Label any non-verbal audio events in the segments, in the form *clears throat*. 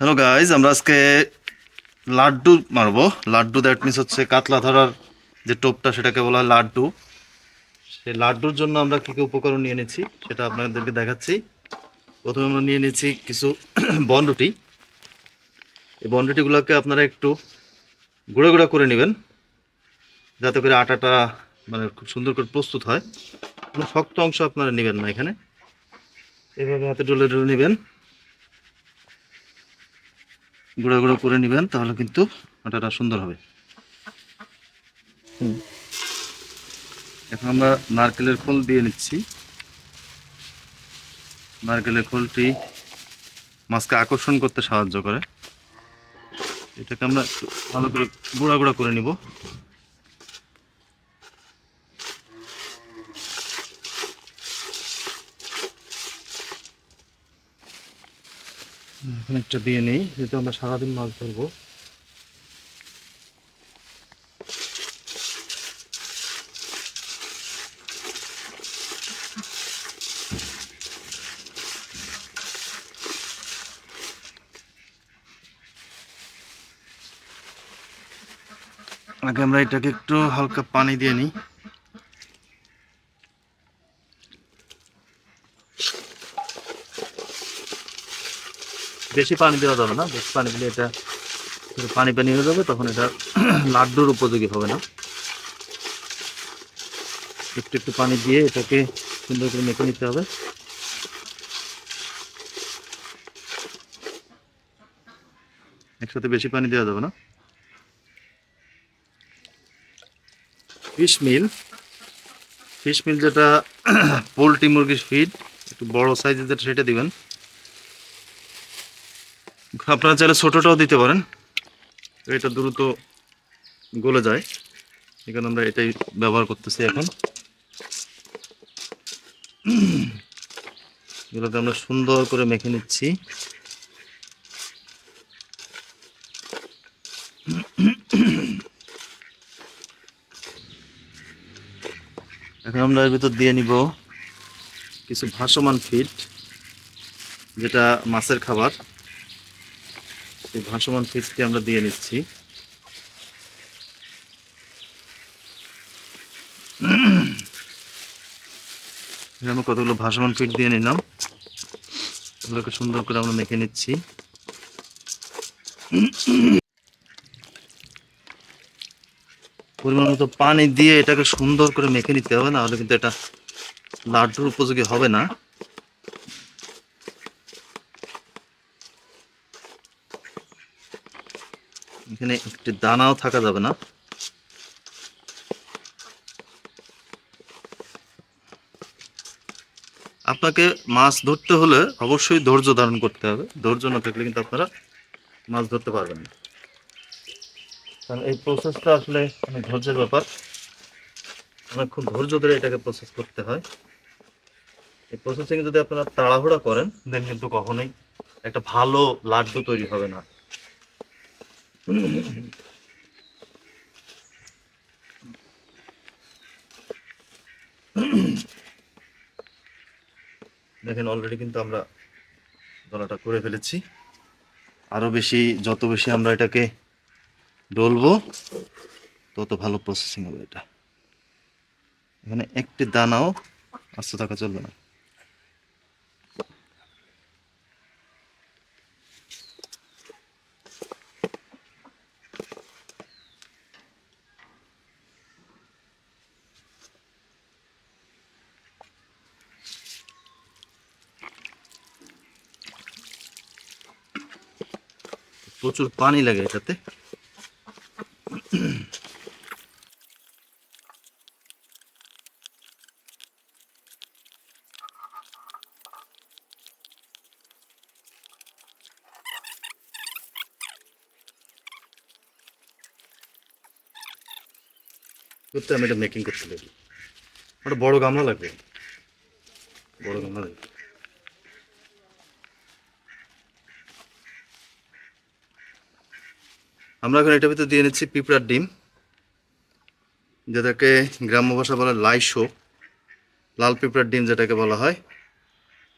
Hello guys আমরা আজকে লাড্ডু মারবো। লাড্ডু দ্যাট মিনস হচ্ছে কাতলা ধরার যে টোপটা, সেটাকে বলা হয় লাড্ডু। সেই লাড্ডুর জন্য আমরা কী কী উপকরণ নিয়ে নিচ্ছি, সেটা আপনাদেরকে দেখাচ্ছি। প্রথমে আমরা নিয়ে নিচ্ছি কিছু *clears throat* বনরুটি এই বনরুটিগুলোকে আপনারা একটু গুঁড়ো গুঁড়ো করে নেবেন, যাতে করে আটাটা মানে খুব সুন্দর করে প্রস্তুত হয়। কোনো শক্ত অংশ আপনারা নেবেন না এখানে। এভাবে হাতে ডলে ডলে নেবেন। গুঁড়ো গুঁড়ো করে নেবেন তাহলে কিন্তু আটাটা সুন্দর হবে। এখন আমরা নারকেলের খোল দিয়ে নিচ্ছি। নারকেলের খোলটি মাছকে আকর্ষণ করতে সাহায্য করে। এটাকে আমরা ভালো করে গুঁড়া গুঁড়া করে নিব। অনেকটা দিয়ে নেই, যেহেতু আমরা সারাদিন মাছ ধরবো। আগে আমরা এটাকে একটু হালকা পানি দিয়ে নিই। বেশি পানি দেওয়া যাবে না। বেশি পানি দিলে এটা পানি পানি হয়ে যাবে, তখন এটা *clears throat* লাড্ডুর উপযোগী হবে না। একটু একটু পানি দিয়ে এটাকে সুন্দর করে মেখে নিতে হবে। একসাথে বেশি পানি দেওয়া যাবে না। Fish meal. ফিশ মিল যেটা *clears throat* পোলট্রি মুরগির ফিড একটু বড় সাইজের যেটা, সেটা দিবেন। আপনারা চাইলে ছোটোটাও দিতে পারেন। এটা দ্রুত গলে যায়। এখানে আমরা এটাই ব্যবহার করতেছি এখন। এগুলোকে আমরা সুন্দর করে মেখে নিচ্ছি। এখন আমরা এর ভিতর দিয়ে নিব কিছু ভাসমান ফিড যেটা মাছের খাবার। এই ভাসমান ফিডটি আমরা দিয়ে নিচ্ছি। আমরা কতগুলো ভাসমান ফিড দিয়ে নিলাম। এগুলোকে সুন্দর করে আমরা মেখে নিচ্ছি। পরিমাণ মতো পানি দিয়ে এটাকে সুন্দর করে মেখে নিতে হবে, না হলে কিন্তু এটা লাড্ডুর উপযোগী হবে না। এখানে একটি দানাও থাকা যাবে না। আপনাকে মাছ ধরতে হলে অবশ্যই ধৈর্য ধারণ করতে হবে। ধৈর্য না থাকলে কিন্তু আপনারা মাছ ধরতে পারবেন না। কারণ এই প্রসেসটা আসলে অনেক ধৈর্যের ব্যাপার। অনেক খুব ধৈর্য ধরে এটাকে প্রসেস করতে হয়। এই প্রসেসিং যদি আপনারা তাড়াহুড়া করেন দেন কিন্তু কখনোই একটা ভালো লাড্ডু তৈরি হবে না। *clears throat* দেখেন অলরেডি কিন্তু আমরা দলাটা করে ফেলেছি। আরও বেশি, যত বেশি আমরা এটাকে ডলবো, তত ভালো প্রসেসিং হবে এটা। এখানে একটি দানাও আস্তে থাকা চলবে না। প্রচুর পানি লাগে এটাতে। আমি এটা মেকিং করতে লাগবে একটা বড় গামলা লাগবে। বড় গামলা লাগবে। আমরা এখন এটার ভিতরে দিয়ে নিচ্ছি পিঁপড়ার ডিম যেটাকে গ্রাম্য ভাষা বলে লাইশো লাল পিঁপড়ার ডিম যেটাকে বলা হয়।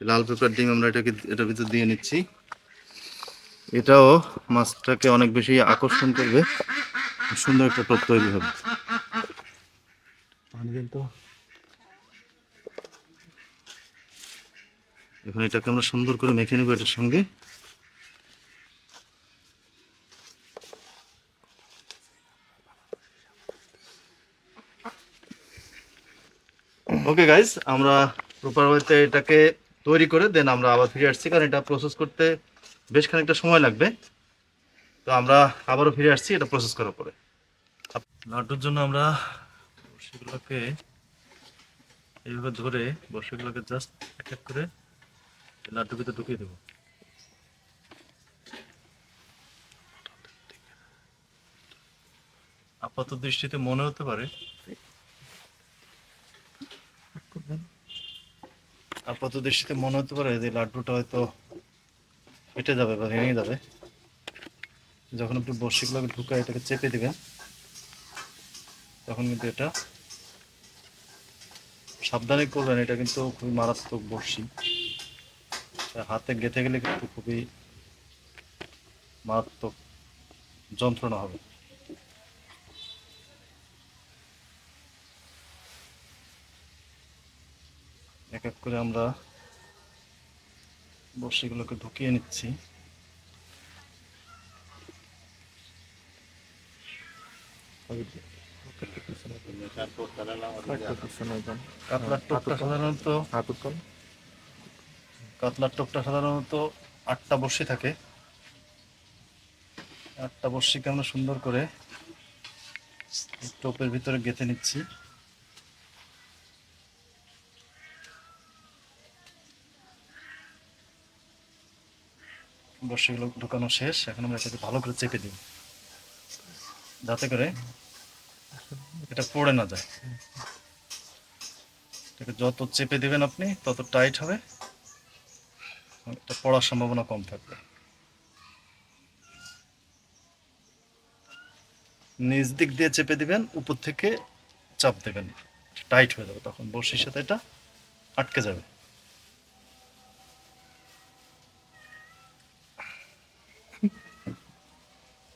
লাল পিঁপড়ার ডিম আমরা এটাকে এটার ভিতরে দিয়ে নিচ্ছি। এটাও মাছটাকে অনেক বেশি আকর্ষণ করবে সুন্দর একটা টোপ তৈরি হবে। এখন এটাকে আমরা সুন্দর করে মেখে নেব এটার সঙ্গে। ওকে গাইস আমরা প্রপার ওয়েতে এটাকে তৈরি করে দেন আমরা আবার ফিরে আসছি, কারণ এটা প্রসেস করতে বেশ খানিকটা সময় লাগবে। তো আমরা আবারও ফিরে আসছি এটা প্রসেস করার পরে। লাড্ডুর জন্য আমরা বড়শিগুলোকে এইভাবে ধরে বড়শিগুলোকে জাস্ট এক এক করে এই লাড্ডুর ভিতরে ঢুকিয়ে দেবো। আপাত দৃষ্টিতে মনে হতে পারে আপাত দৃষ্টিতে মনে হতে পারে যে লাড্ডুটা হয়তো ফেটে যাবে বা ভেঙে যাবে। যখন আপনি বড়শিগুলোকে ঢুকায় এটাকে চেপে দেবেন, তখন কিন্তু এটা সাবধানে করবেন। এটা কিন্তু খুবই মারাত্মক এটা হাতে গেঁথে গেলে কিন্তু খুবই মারাত্মক যন্ত্রণা হবে। এক এক করে আমরা বড়শিগুলোকে ঢুকিয়ে নিচ্ছি। কাতলার টোপটা সাধারণত সাধারণত আটটা বর্ষি থাকে। আটটা বর্ষিকে আমরা সুন্দর করে টোপের ভিতরে গেঁথে নিচ্ছি। বর্ষিগুলো ঢুকানো শেষ, এখন আমরা এটাকে ভালো করে চেপে দিই। যাতে করে এটা পড়ে না যায়। এটাকে যত চেপে দিবেন আপনি, তত টাইট হবে। এটা পড়ার সম্ভাবনা কম থাকবে। নিচ দিক দিয়ে চেপে দিবেন, উপর থেকে চাপ দেবেন। টাইট হয়ে যাবে তখন বড়শির সাথে এটা আটকে যাবে।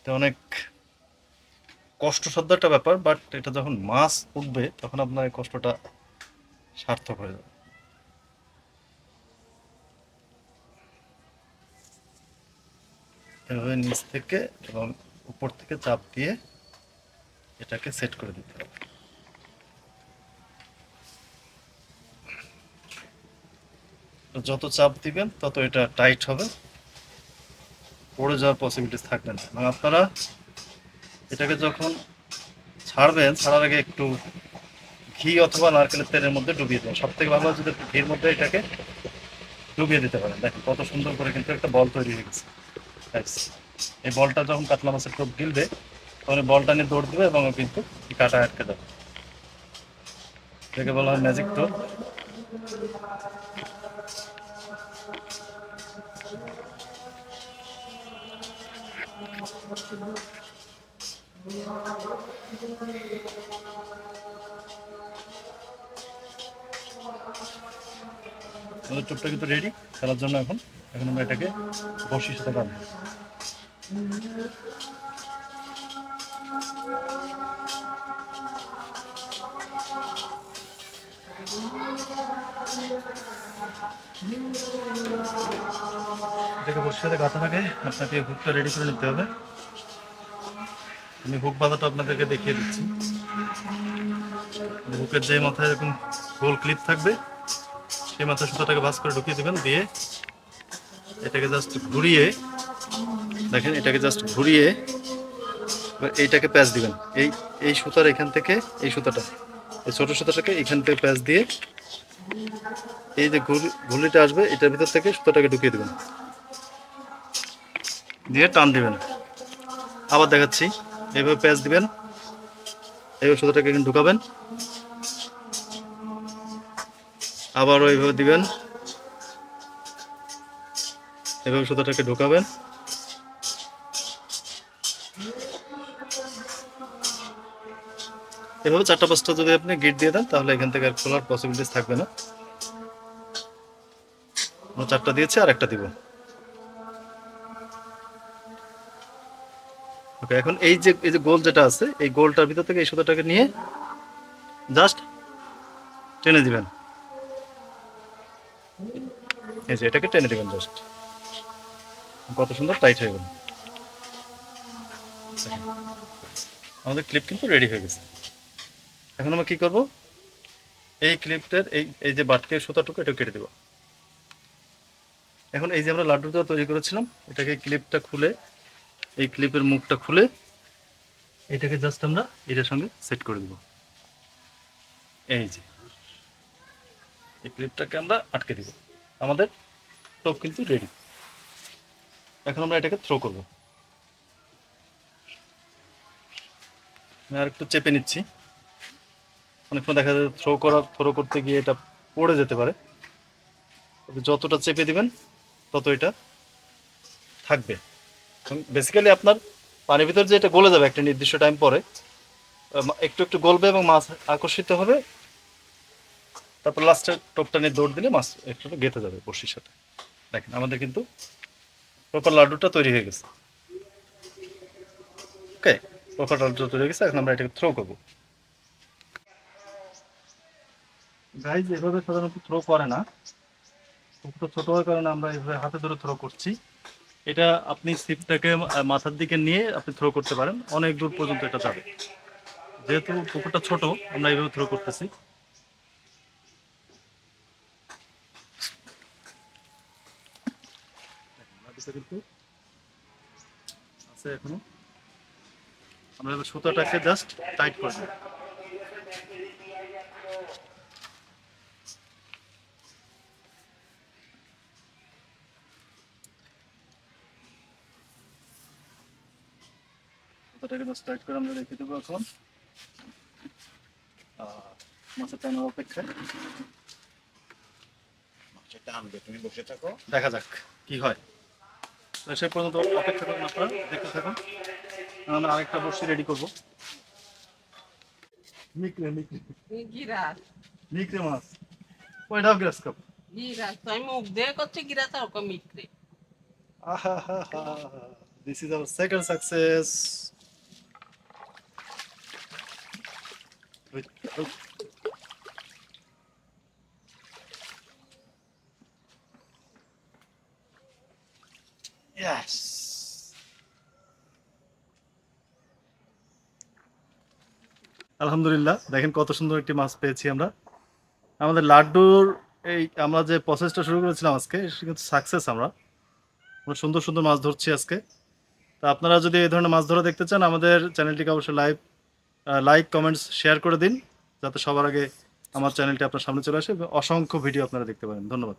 এটা অনেক কষ্টসাধ্য একটা ব্যাপার বাট এটা যখন মাছ উঠবে, তখন আপনার এই কষ্টটা সার্থক হয়ে যাবে। এভাবে নিচ থেকে এবং উপর থেকে চাপ দিয়ে এটাকে সেট করে দিতে হবে। যত চাপ দিবেন, তত এটা টাইট হবে। পড়ে যাওয়ার পসিবিলিটিস থাকবে না। এবং আপনারা এটাকে যখন ছাড়বেন, ছাড়ার আগে একটু ঘি অথবা নারকেলের তেলের মধ্যে ডুবিয়ে দেবেন। সব থেকে ভালো যদি ঘির মধ্যে এটাকে ডুবিয়ে দিতে পারেন। দেখেন কত সুন্দর করে কিন্তু একটা বল তৈরি হয়ে গেছে। এই বলটা যখন কাতলা মাছের টোপ গিলবে, তখন বলটা নিয়ে দৌড় দেবে এবং কিন্তু কাটা আটকে দেবে এটাকে বলা হয় ম্যাজিক টোপ। আমাদের কিন্তু রেডি খেলার জন্য এখন। এখন আমরা এটাকে বসির সাথে বাঁধবো। এটাকে বসির সাথে গাঁথা থাকে, আপনাকে হুকটা রেডি করে নিতে হবে। আমি হুক বাঁধাটা আপনাদেরকে দেখিয়ে দিচ্ছি। হুকের যে মাথায় এরকম গোল ক্লিপ থাকবে, সেই মাথায় সুতাটাকে ভাঁজ করে ঢুকিয়ে দেবেন, দিয়ে এটাকে জাস্ট ঘুরিয়ে, দেখেন, এটাকে জাস্ট ঘুরিয়ে এইটাকে প্যাচ দিবেন। এই এই সুতার এখান থেকে, এই সুতাটা, এই ছোটো সুতাটাকে এখান থেকে প্যাচ দিয়ে এই যে ঘুলিটা আসবে, এটার ভিতর থেকে সুতাটাকে ঢুকিয়ে দেবেন। দিয়ে টান দিবেন। আবার দেখাচ্ছি। এইভাবে প্যাচ দিবেন। এইভাবে সুতাটাকে এখানে ঢুকাবেন। আবারও এইভাবে দিবেন। এভাবে সুতাটাকে ঢোকাবেন। এভাবে চারটা পাঁচটা যদি আপনি গিট দিয়ে দেন, তাহলে এখান থেকে আর খোলার পসিবিলিটিস থাকবে না। চারটা দিয়েছি, আর একটা দিব। ওকে এখন এই যে এই যে গোল যেটা আছে, এই গোলটার ভিতর থেকে এই সুতোটাকে নিয়ে জাস্ট টেনে দিবেন। এই যে, এটাকে টেনে দিবেন জাস্ট কত সুন্দর টাইট হয়ে গেল। আমাদের ক্লিপ কিন্তু রেডি হয়ে গেছে। এখন আমরা কি করব? এই ক্লিপটার এই এই যে বাটকের সুতাটুকু এটা কেটে দেবো। এখন এই যে আমরা লাড্ডুটা তৈরি করেছিলাম, এটাকে ক্লিপটা খুলে এই ক্লিপের মুখটা খুলে এটাকে জাস্ট আমরা এটার সঙ্গে সেট করে দেব। এই যে। এই ক্লিপটাকে আমরা আটকে দিব। আমাদের টপ কিন্তু রেডি এখন আমরা এটাকে থ্রো করব। আর একটু চেপে নিচ্ছি। অনেক সময় দেখা যায় থ্রো করা থ্রো করতে গিয়ে এটা পড়ে যেতে পারে। যতটা চেপে দিবেন তত এটা থাকবে। বেসিক্যালি আপনার পানির ভিতর যে এটা গলে যাবে একটা নির্দিষ্ট টাইম পরে একটু একটু গলবে এবং মাছ আকর্ষিত হবে। তারপর লাস্টে টোপটা নিয়ে দৌড় দিলে মাছ একটু গেঁথে যাবে বড়শির সাথে। দেখেন, আমাদের কিন্তু প্রপার লাড্ডুটা তৈরি হয়ে গেছে। ওকে প্রপার লাড্ডুটা তৈরি হয়ে গেছে, এখন আমরা এটাকে থ্রো করব। গাইজ এভাবে সাধারণত থ্রো করে না। ছোট হওয়ার কারণে আমরা এইভাবে হাতে ধরে থ্রো করছি। এটা আপনি সিপটাকে মাথার দিকে নিয়ে আপনি থ্রো করতে পারেন। অনেক দূর পর্যন্ত এটা যাবে। যেহেতু পুকুরটা ছোট, আমরা এইভাবে থ্রো করতেছি। কিন্তু আছে এখনও। আমরা সুতাটাকে জাস্ট টাইট করে দেবো সুতাটাকে জাস্ট টাইট করে আমরা রেখে দেবো এখন। মাছের টানার অপেক্ষায়। তুমি বসে থাকো। দেখা যাক কি হয়। সে পর্যন্ত অপেক্ষা করুন আপনারা দেখতে থাকুন। আমরা আরেকটা বসি রেডি করব। মিকরে মিকরে। গিরাস মিকরে মাছ। কয়টাও গ্রাস কাপ গিরাস আমি মুখ দিয়ে করছি গিরাস আর মিক্রে। আহা হা হা this is our second success আলহামদুলিল্লাহ, দেখেন কত সুন্দর একটি মাছ পেয়েছি আমরা। আমাদের লাড্ডুর এই আমরা যে প্রসেসটা শুরু করেছিলাম আজকে কিন্তু সাকসেস আমরা। আমরা সুন্দর সুন্দর মাছ ধরছি আজকে। তা আপনারা যদি এই ধরনের মাছ ধরা দেখতে চান, আমাদের চ্যানেলটিকে অবশ্যই লাইভ লাইক কমেন্টস শেয়ার করে দিন, যাতে সবার আগে আমার চ্যানেলটি আপনার সামনে চলে আসে। অসংখ্য ভিডিও আপনারা দেখতে পারেন। ধন্যবাদ।